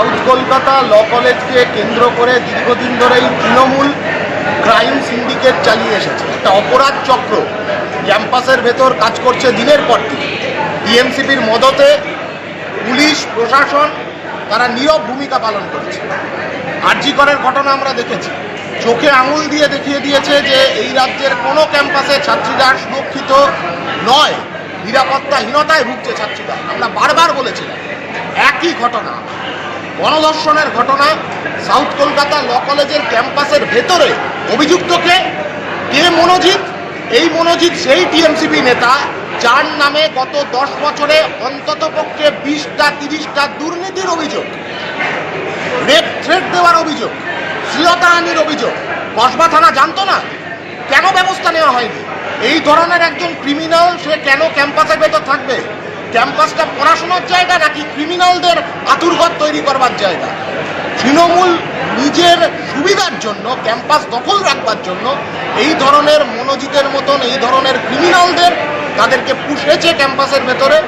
South Kolkata ল কলেজকে কেন্দ্র করে দীর্ঘদিন ধরেই তৃণমূল ক্রাইম সিন্ডিকেট চালিয়ে এসেছে। একটা অপরাধ চক্র। ক্যাম্পাসের ভেতর কাজ করছে দিনের পর দিন। ডিএমসিপির মদতে পুলিশ, প্রশাসন তারা নীরব ভূমিকা পালন করছে। আরজি করার ঘটনা আমরা দেখেছি। চোখে আঙুল দিয়ে দেখিয়ে দিয়েছে যে এই রাজ্যের কোনো ক্যাম্পাসে ছাত্রীরা সুরক্ষিত নয়। নিরাপত্তাহীনতায় ভুগছে ছাত্রীরা। আমরা বারবার বলেছিলাম, একই ঘটনা। গণধর্ষণের ঘটনা সাউথ কলকাতা ল কলেজের ক্যাম্পাসের ভেতরে। অভিযুক্তকে কে মনোজিৎ? এই মনোজিৎ সেই টিএমসিপি নেতা, যার নামে গত দশ বছরে অন্তত পক্ষে বিশটা, তিরিশটা দুর্নীতির অভিযোগ, রেপ, থ্রেট দেওয়ার অভিযোগ শ্লীলতাহানির অভিযোগ। কসবা থানা জানতো না? কেন ব্যবস্থা নেওয়া হয়নি? এই ধরনের একজন ক্রিমিনাল সে কেন ক্যাম্পাসের ভেতর থাকবে? ক্যাম্পাসটা পড়াশোনার জায়গা নাকি ক্রিমিনালদের আতুরঘর তৈরি করবার জায়গা? তৃণমূল নিজের সুবিধার জন্য, ক্যাম্পাস দখল রাখবার জন্য এই ধরনের মনোজিতের মতন, এই ধরনের ক্রিমিনালদের তাদেরকে পুষেছে ক্যাম্পাসের ভেতরে।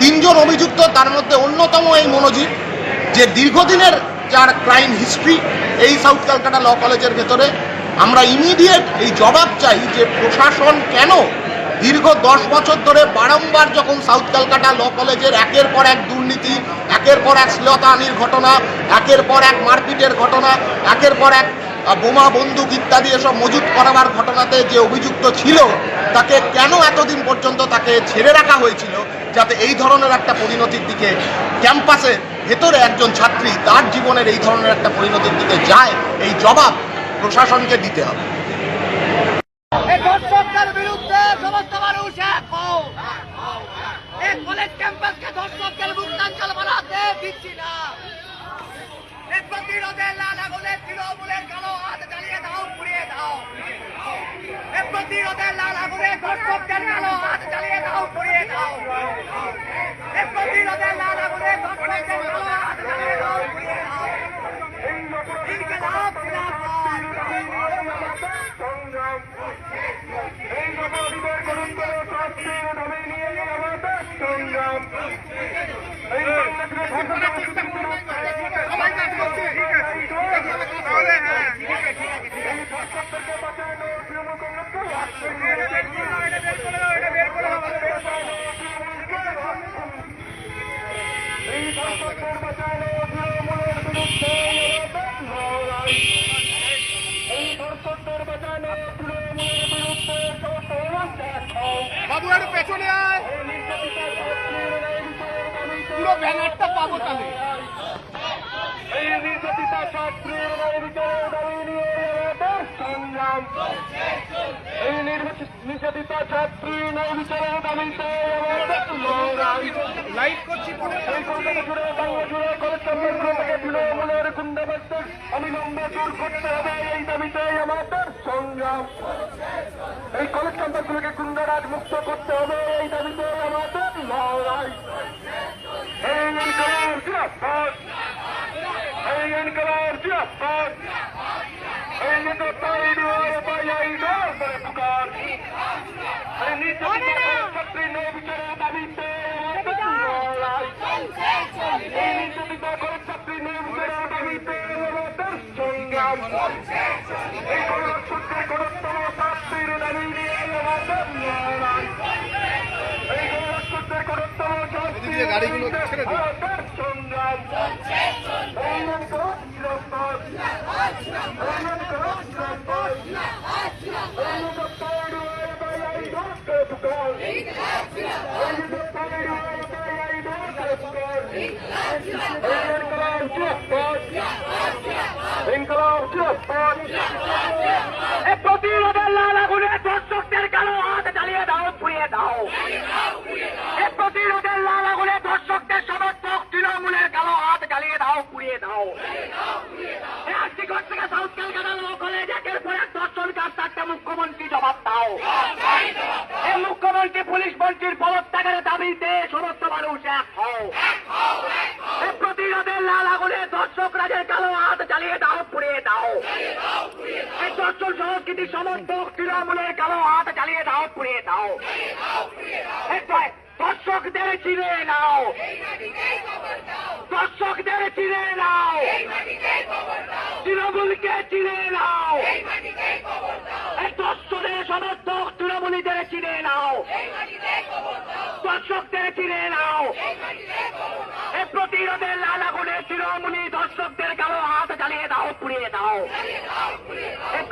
তিনজন অভিযুক্ত, তার মধ্যে অন্যতম এই মনোজিৎ, যে দীর্ঘদিনের যার ক্রাইম হিস্ট্রি এই সাউথ ক্যালকাটা ল কলেজের ভেতরে। আমরা ইমিডিয়েট এই জবাব চাই যে প্রশাসন কেন দীর্ঘ দশ বছর ধরে বারংবার যখন সাউথ ক্যালকাটা ল কলেজের একের পর এক দুর্নীতি, একের পর এক শ্লীলতাহানির ঘটনা, একের পর এক মারপিটের ঘটনা, একের পর এক বোমা, বন্দুক ইত্যাদি এসব মজুত করাবার ঘটনাতে যে অভিযুক্ত ছিল, তাকে কেন এতদিন পর্যন্ত তাকে ছেড়ে রাখা হয়েছিল, যাতে এই ধরনের একটা পরিণতির দিকে ক্যাম্পাসে ভেতরে একজন ছাত্রী তার জীবনের এই ধরনের একটা পরিণতির দিকে যায়, এই জবাব প্রশাসনকে দিতে হবে। ধর্ষকদের বিরুদ্ধে সমস্ত মানুষ এক হও। এই কলেজ ক্যাম্পাসকে ধর্ষকদের মুক্তাঞ্চল বানাতে দিচ্ছি না। এই প্রতিরোধে লাল আগুনে তৃণমূলের কালো হাত জ্বালিয়ে দাও, পুড়িয়ে দাও। এই প্রতিরোধে লাল আগুনে ধর্ষকদের কালো হাত জ্বালিয়ে দাও, পুড়িয়ে দাও। এই প্রতিরোধে লাল আগুনে ধর্ষকদের কালো হাত জ্বালিয়ে দাও, পুড়িয়ে দাও। Các cộng. একটু পেছনে আয়। পুরো ব্যানারটা পাবো তাহলে। এই নির্যাতিতা ছাত্রী ন্যায় বিচারের দাবিতে লাইট করছি তৃণমূলের অবিলম্বে দূর করতে হবে এই দাবিতে আমাদের সংগ্রাম। এই কলেজ ক্যাম্পাসগুলোকে গুন্ডারাজ মুক্ত করতে হবে এই দাবিতে আমাদের লড়াই। এই ইনকলাব জিন্দাবাদ এই ইনকলাব জিন্দাবাদ এই নেতা করে পুকার। এই নির্যাতিত ছাত্রী ন্যায় বিচারের দাবিতে আমাদের লড়াই এই নির্যাতিত কলেজ ছাত্রী ন্যায় বিচারের দাবিতে আমাদের সংগ্রাম এই কলেজ সূত্রের কোনতম শাস্তির দাবি নিয়ে আমাদের লড়াই এই কলেজ সূত্রের কোনতম শাস্তির গাড়িগুলো ছেড়ে দিন। আমাদের সংগ্রাম এই ইনকলাব জিন্দাবাদ এই ইনকলাব জিন্দাবাদ এই নেতা তাইড পাইয়াই ডর করে পুকার এই নেতা তাইড পাইয়াই ডর করে পুকার এই ইনকলাব জিন্দাবাদ ইনকলাব জিন্দাবাদ এই প্রতিরোধের লাল আগুনে ধর্ষকদের কালো হাত জ্বালিয়ে দাও পুড়িয়ে দাও এই প্রতিরোধের লাল আগুনে ধর্ষকদের সমর্থক তৃণমূলের কালো হাত জ্বালিয়ে দাও পুড়িয়ে দাও এই আর্টিকল থেকে সাউথ ক্যালকাটা ল কলেজ একের পর এক ধর্ষণ কাজ থাকতে মুখ্যমন্ত্রী জবাব দাও এই মুখ্যমন্ত্রী পুলিশ মন্ত্রীর পদত্যাগের দাবিতে সমস্ত মানুষ এক হও এই প্রতিরোধের লাল আগুনে দর্শক রাজের কালো হাত জ্বালিয়ে দাও পুড়িয়ে দাও। দর্শন সংস্কৃতি সমর্থক তৃণমূলের কালো হাত জ্বালিয়ে দাও, পুড়িয়ে দাও। দর্শকদের চিনে নাও। দর্শকদের চিনে নাও। তৃণমূলকে চিনে নাও। দর্শনের সমর্থক তৃণমূলীদের চিনে নাও। দর্শকদের চিনে নাও। প্রতিরোধে লাল আগুনে তৃণমূলী দর্শকদের কালো হাত জ্বালিয়ে দাও, পুড়িয়ে দাও।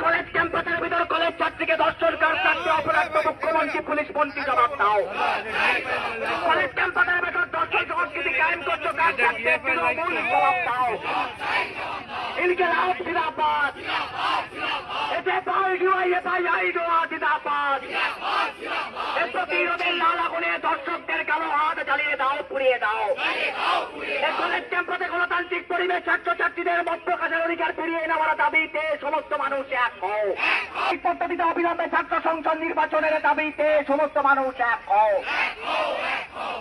কলেজ ক্যাম্পাসের ভিতর কলেজ ছাত্রীকে দর্শন কার চারটে অপরাধ মুখ্যমন্ত্রী, পুলিশ মন্ত্রী জবাব দাও। কলেজ ক্যাম্পাসের ভেতর দর্শন সংস্কৃতি কায়েম করছ, কার চারটে তৃণমূল? জবাব দাও। ইনকে লাভ জিন্দাবাদ এতে পাই জুয়াই এ পাই আই দোয়া জিন্দাবাদ এ প্রতিরোধের লাল আগুনে দর্শকদের কালো হাত জ্বালিয়ে দাও দাও ক্যাম্পাসে গণতান্ত্রিক পরিবেশ, ছাত্রছাত্রীদের মত প্রকাশের অধিকার ফিরিয়ে নেওয়ার দাবিতে সমস্ত মানুষ এক হও। পদ্ধতিতে ছাত্র সংসদ নির্বাচনের দাবিতে সমস্ত মানুষ এক হও।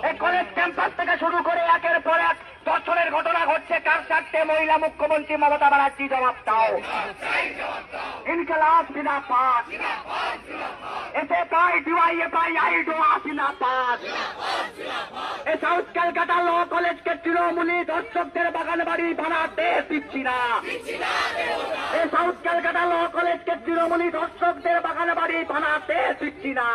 এই কলেজ ক্যাম্পাস থেকে শুরু করে একের পর এক দর্শনের ঘটনা ঘটছে। কার চারটে মহিলা মুখ্যমন্ত্রী মমতা ব্যানার্জি জবাব দাও। ইনকলাব জিন্দাবাদ। এসে পাই ডিওয়াই এ পাই আই ডোয়া জিন্দাবাদ। এ সাউথ ক্যালকাটা ল কলেজকে তৃণমূলী দর্শকদের বাগান বাড়ি বানাতে দিচ্ছি না। এ সাউথ ক্যালকাটা ল কলেজকে তৃণমূলী দর্শকদের বাগান বাড়ি বানাতে দিচ্ছি না।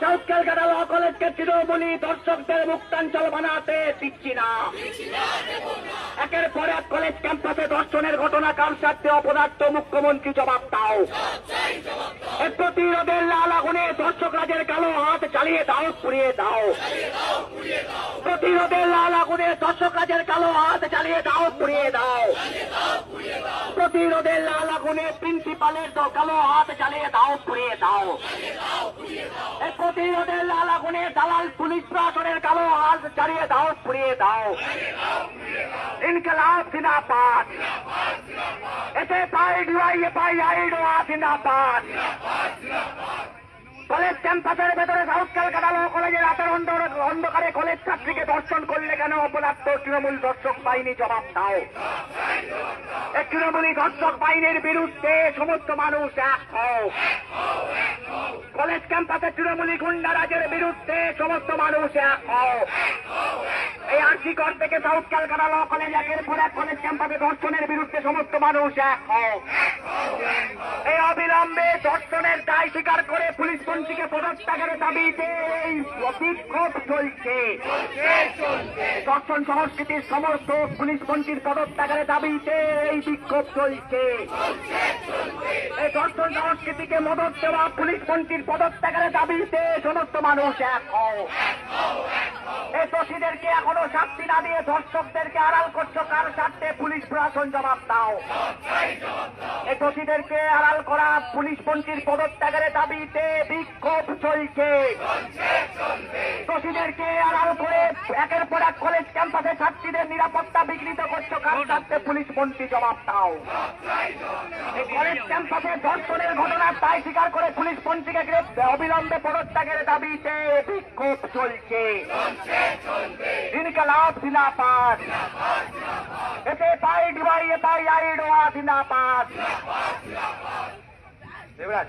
সাউথ ক্যালকাটা ল কলেজকে তৃণমূলী দর্শকদের মুক্তাঞ্চল বানাতে দিচ্ছি না। একের পর এক কলেজ ক্যাম্পাসে দর্শনের ঘটনা কার সাথে অপদার্থ মুখ্যমন্ত্রী জবাব দাও। প্রতিরোধের লাল আগুনে দর্শক রাজের কালো হাত চালিয়ে দাও, পুড়িয়ে দাও। প্রতিরোধের লাল আগুনে দর্শক রাজের কালো হাত চালিয়ে দাও, পুড়িয়ে দাও। প্রতিরোধের লাল আগুনে প্রিন্সিপালের দ- কালো হাত চালিয়ে দাও, পুড়িয়ে দাও। এই প্রতিরোধের লাল আগুনে দালাল পুলিশ প্রশাসনের কালো হাত চালিয়ে দাও, পুড়িয়ে দাও। ইনকলাব জিন্দাবাদ। এতে পাই ডিওয়াই এ পাই আই ডোয়া জিন্দাবাদ। কলেজ ক্যাম্পাসের ভেতরে সাউথ ক্যালকাটা ল কলেজের রাতের অন্ধকারে কলেজ ছাত্রীকে দর্শন করলে কেন অপরাধ তৃণমূল দর্শক বাহিনী জবাব দাও। তৃণমূলী দর্শক বাহিনীর বিরুদ্ধে সমস্ত মানুষ এক হও। কলেজ ক্যাম্পাসে তৃণমূলী গুন্ডারাজের বিরুদ্ধে সমস্ত মানুষ এক হও। এই আর্থিকর থেকে সাউথ ক্যালকাটা ল কলেজ একের পর এক কলেজ ক্যাম্পাসে দর্শনের বিরুদ্ধে সমস্ত মানুষ এক হও। এই অবিলম্বে দর্শনের দায় স্বীকার করে পুলিশ মন্ত্রীকে পদত্যাগের দাবিতে এই বিক্ষোভ চলছে। দর্শন সংস্কৃতির সমর্থক পুলিশ মন্ত্রীর পদত্যাগের দাবিতে এই বিক্ষোভ চলছে। এই দর্শন সংস্কৃতিকে মদত দেওয়া পুলিশ মন্ত্রীর পদত্যাগের দাবিতে সমস্ত মানুষ এক হও। এই দোষীদেরকে এখনও শাস্তি না দিয়ে ধর্ষকদেরকে আড়াল করছ, কার স্বার্থে পুলিশ প্রশাসন জবাব দাও? এই দোষীদেরকে আড়াল করা পুলিশ মন্ত্রীর পদত্যাগের দাবিতে বিক্ষোভ চলছে। দোষীদেরকে আড়াল করে একের পর এক কলেজ ক্যাম্পাসে ছাত্রীদের নিরাপত্তা বিঘ্নিত করছ কার স্বার্থে পুলিশ মন্ত্রী জবাব দাও। কলেজ ক্যাম্পাসে ধর্ষণের ঘটনার দায় স্বীকার করে পুলিশ মন্ত্রীকে অবিলম্বে পদত্যাগের দাবিতে বিক্ষোভ চলছে। ইনকলাব জিন্দাবাদ। এতে পাই ডিবাই এ পাই আই ডোয়া জিন্দাবাদ। দেবরাজ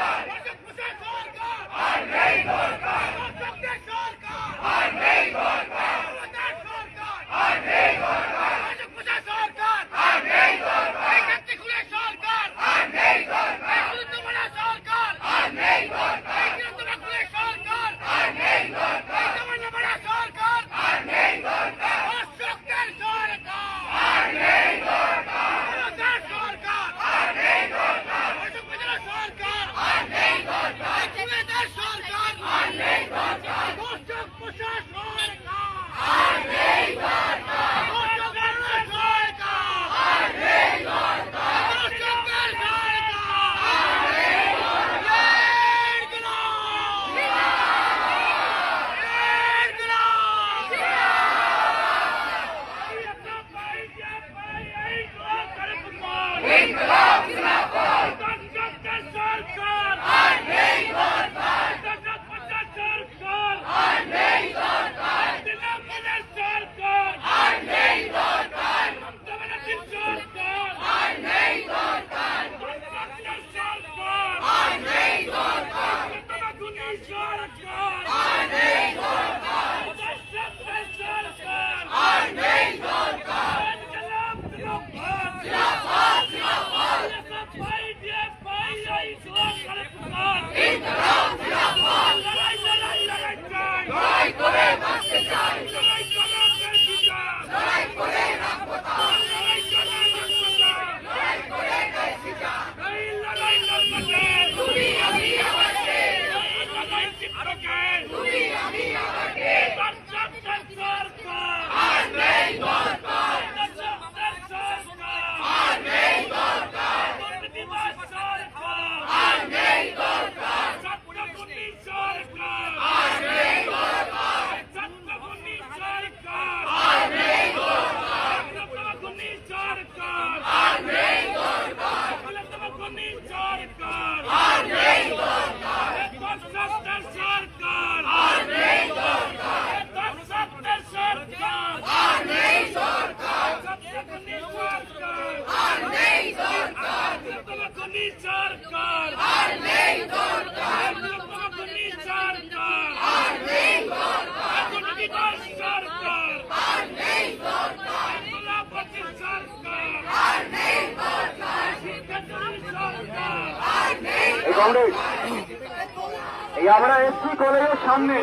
এই আমরা এসপি কলেজের সামনে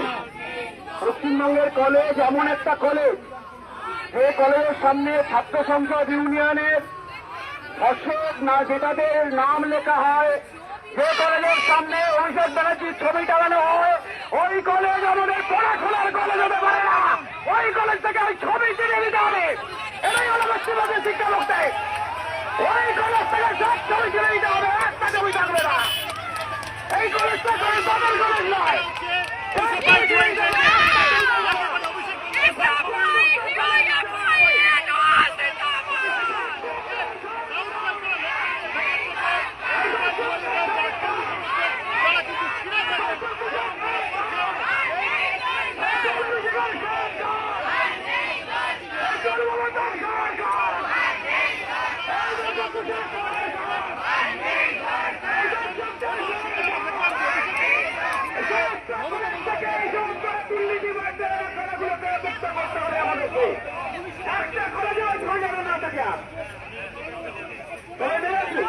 পশ্চিমবঙ্গের কলেজ এমন একটা কলেজ যে কলেজের সামনে ছাত্র সংসদ ইউনিয়নের অশোক না যেটাদের নাম লেখা হয়। যে কলেজের সামনে অভিষেক ব্যানার্জির ছবি টাঙানো হয়, ওই কলেজ আমাদের পড়াশোনার কলেজ হতে পারে না। ওই কলেজ থেকে ওই ছবি কিনে নিতে হবে। এটাই হলো পশ্চিমবঙ্গের শিক্ষা ব্যবস্থায় ওই কলেজ থেকে সব ছবি কিনে নিতে হবে একটা ছবি থাকবে না। এই কলেজটা কোনো বদল কলেজ নয়। একটা যায় না থাকে আর কলেজে আছে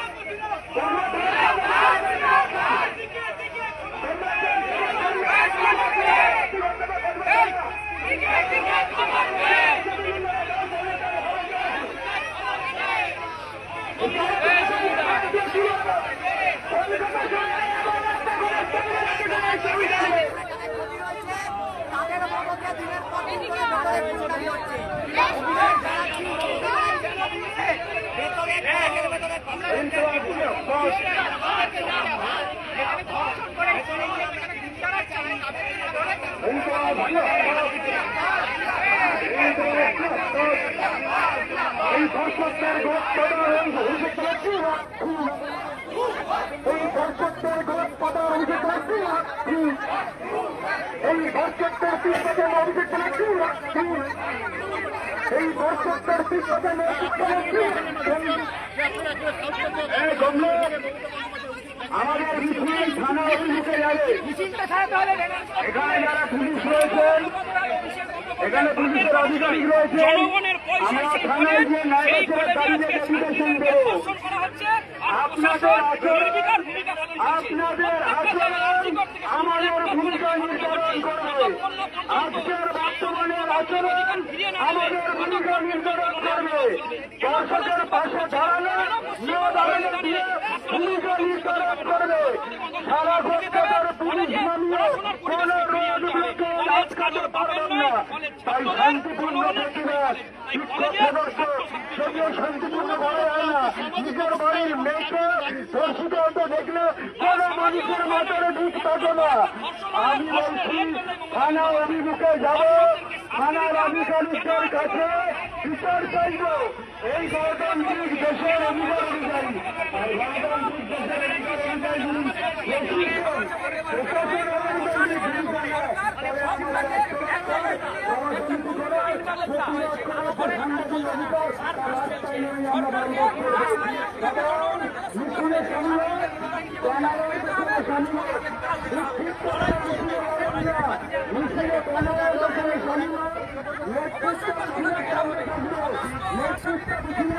তাদের মমতা দিনের পর দিন করে ভেতরে ফুটানি হচ্ছে অভিযোগ জানাচ্ছি এই দর্শকদের গোপদার অভিষেক ব্যানার্জি এই দর্শকদের গোপদার অভিষেক ব্যানার্জি এই দর্শকদের পিছনে অভিষেক ব্যানার্জি এই পিছনে অভিষেক ব্যানার্জি আমাদের মিছিল থানা অভিমুখে যাবে। এখানে যারা পুলিশ রয়েছেন এখানে পুলিশের আধিকারিক রয়েছেন আমরা থানায় গিয়ে ন্যায় দাঁড়িয়ে দেবো। আপনাদের আপনাদের আচরণ আমাদের ভূমিকা নির্ধারণ করবে। আজকের বর্তমানের আচরণ আমাদের ভূমিকা নির্ধারণ করবে। দর্শকের পাশে দাঁড়ালে না দাঁড়ালে দিয়ে ভূমিকা নির্ধারণ করবে। সারা কলকাতার পুলিশ নামিয়ে কোন রোডগুলোকে আটকাতে পারবেন না। তাই শান্তিপূর্ণ প্রতিবাদ শিক্ষক সদস্য যদিও শান্তিপূর্ণ করা হয় না। নিজের বাড়ির মেয়েকে ধর্ষিত হতে দেখলে কোন মানুষের মাথায় ঢুক থাকে না। আমি বলছি, থানা অভিমুখে যাব থানার আধিকারিকদের কাছে বিচার চাইব। এই গণতান্ত্রিক দেশের অধিকার অনুযায়ী গণতান্ত্রিক দেশের অধিকার অনুযায়ী নেতৃত্ব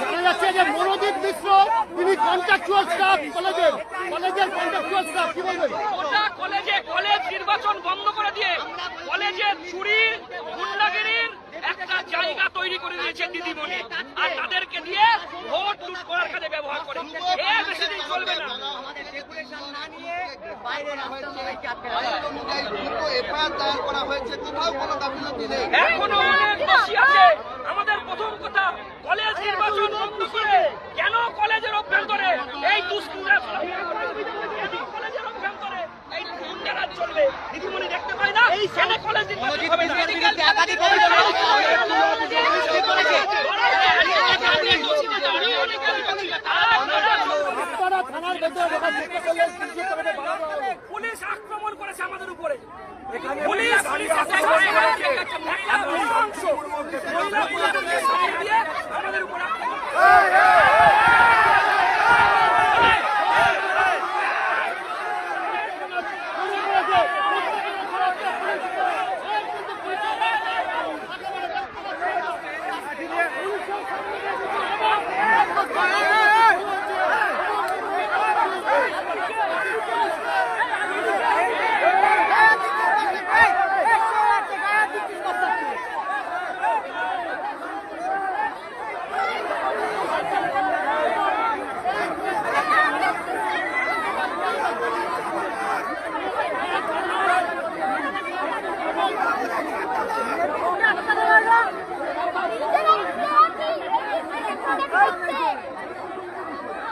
জানা যাচ্ছে যে মনোজিৎ মিশ্র তিনি কন্ট্রাকচুয়াল স্টাফ কলেজের কলেজের কন্ট্রাকচুয়াল স্টাফ কি বলবেন? ওটা কলেজে কলেজ নির্বাচন বন্ধ করে দিয়ে কলেজে চুরির গুন্ডাগিরির একটা জায়গা তৈরি করে দিয়েছে দিদিমণি। আর তাদেরকে দিয়ে ভোট লুট করার কাজে ব্যবহার করে। এ বেশি চলবে না। এখনও অনেক দোষী আছে। প্রথম কথা কলেজ নির্বাচন বন্ধ করে কেন কলেজের অভ্যন্তরে এই দুষ্কৃতরা কলেজের অভ্যন্তরে এই গুন্ডারা চলবে দিদিমণি দেখতে পায় না কেন কলেজ নির্বাচন হবে। পুলিশ আক্রমণ করেছে আমাদের উপরে পুলিশ পুলিশ আক্রমণ করেছে। একটা মহিলা অংশ, মহিলা পুলিশকে সামনে দিয়ে আমাদের উপরে আক্রমণ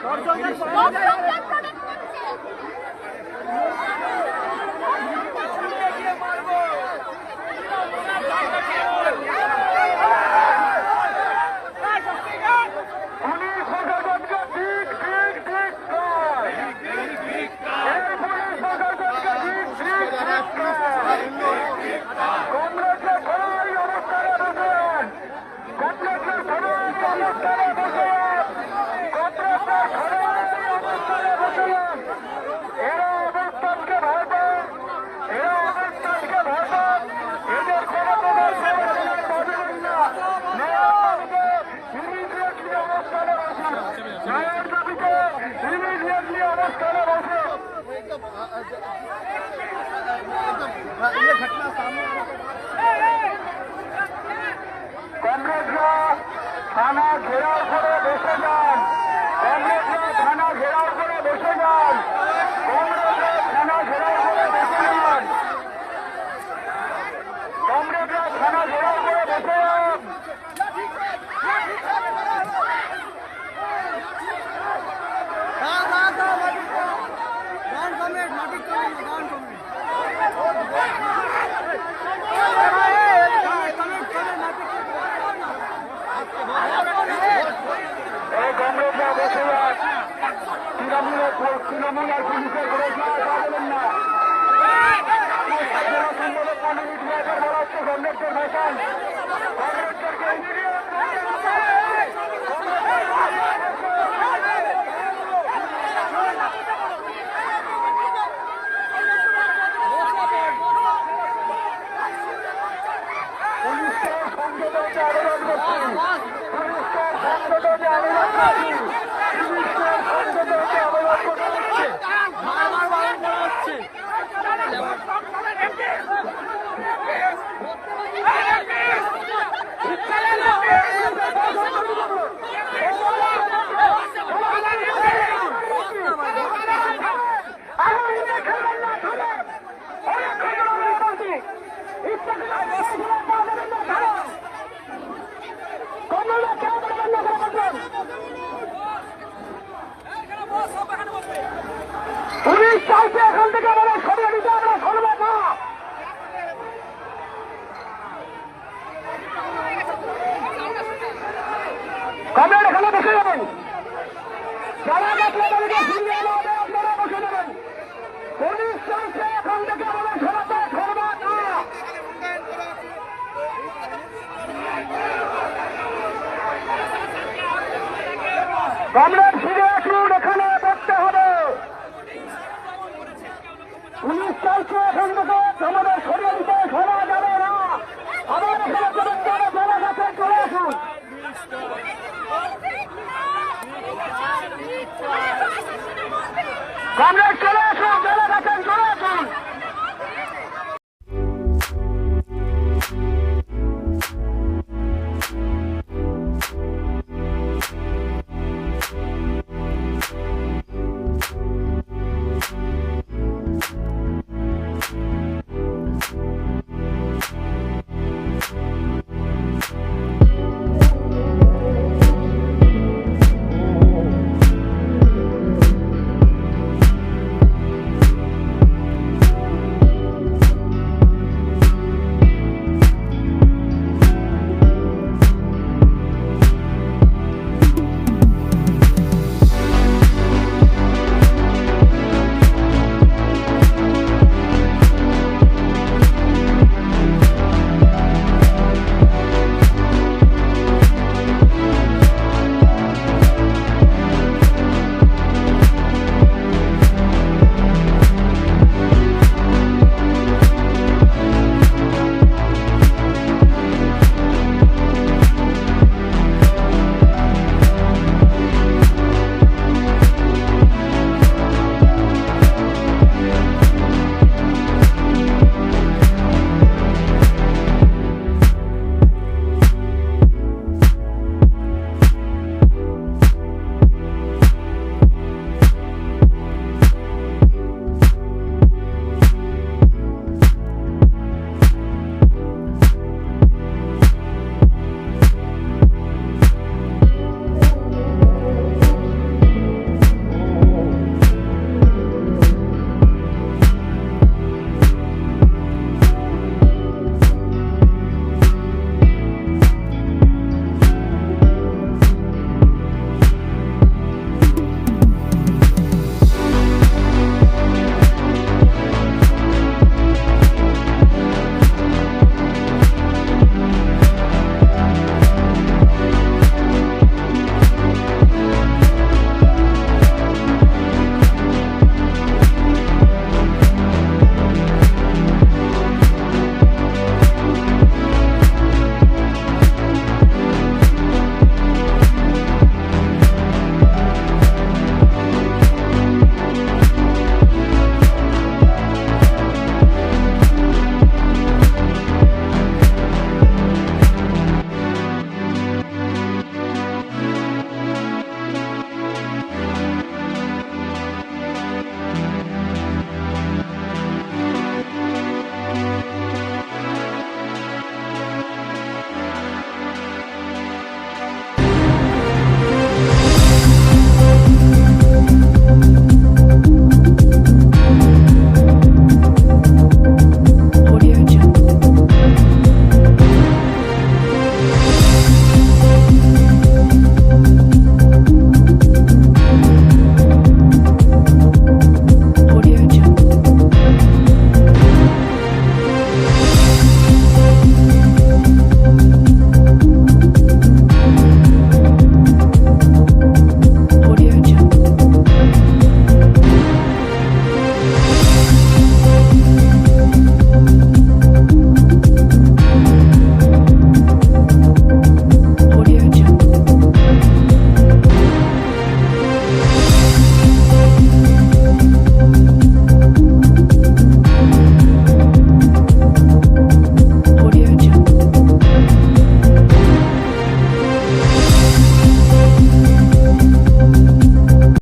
পুলিশ চাইছে এখান থেকে আমাদের সরিয়ে দিতে আমরা সরব না কমরেড, এখানে বসে যাবেন। যারা দেখলে তাদেরকে ফিরিয়ে আনা হবে আপনারা বসে যাবেন। পুলিশ চাইছে, এখান থেকে আমাদের সরাতে সরব না কমরেড Komünist